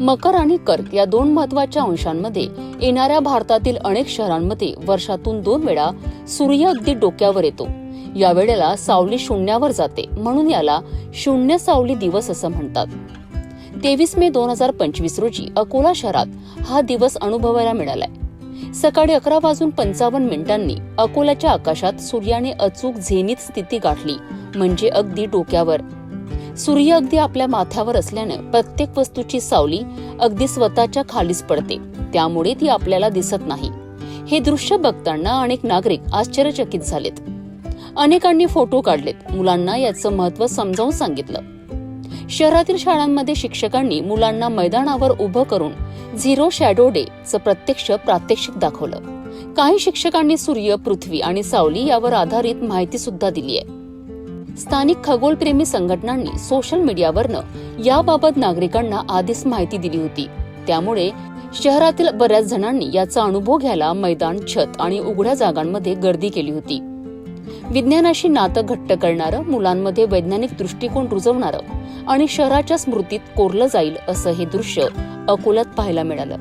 मकर आणि कर्क या दोन महत्त्वाच्या अंशांमध्ये येणाऱ्या भारतातील अनेक शहरांमध्ये वर्षातून दोन वेळा सूर्य अगदी डोक्यावर येतो. या वेळेला सावली शून्यावर जाते म्हणून याला शून्य सावली दिवस असं म्हणतात. तेवीस मे दोन हजार पंचवीस रोजी अकोला शहरात हा दिवस अनुभवायला मिळालाय. सकाळी अकरा वाजून पंचावन्न मिनिटांनी अकोल्याच्या आकाशात सूर्याने अचूक झेनित स्थिती गाठली म्हणजे अगदी डोक्यावर. सूर्य अगदी आपल्या माथ्यावर असल्याने प्रत्येक वस्तूची सावली अगदी स्वतःच्या खालीच पडते. त्यामुळे ती आपल्याला दिसत नाही. हे दृश्य बघताना अनेक नागरिक आश्चर्यचकित झालेत. अनेकांनी फोटो काढलेत. मुलांना याचं महत्त्व समजावून सांगितलं. शहरातील शाळांमध्ये शिक्षकांनी मुलांना मैदानावर उभं करून झिरो शॅडो डे चं प्रत्यक्ष प्रात्यक्षिक दाखवलं. काही शिक्षकांनी सूर्य पृथ्वी आणि सावली यावर आधारित माहिती सुद्धा दिली आहे स्थानिक खगोलप्रेमी संघटनांनी सोशल मीडियावरनं याबाबत नागरिकांना आधीच माहिती दिली होती. त्यामुळे शहरातील बऱ्याच जणांनी याचा अनुभव घ्यायला मैदान छत आणि उघड्या जागांमध्ये गर्दी केली होती. विज्ञानाशी नातं घट्ट करणारं मुलांमध्ये वैज्ञानिक दृष्टिकोन रुजवणारं आणि शहराच्या स्मृतीत कोरलं जाईल असं हे दृश्य अकोल्यात पाहायला मिळालं.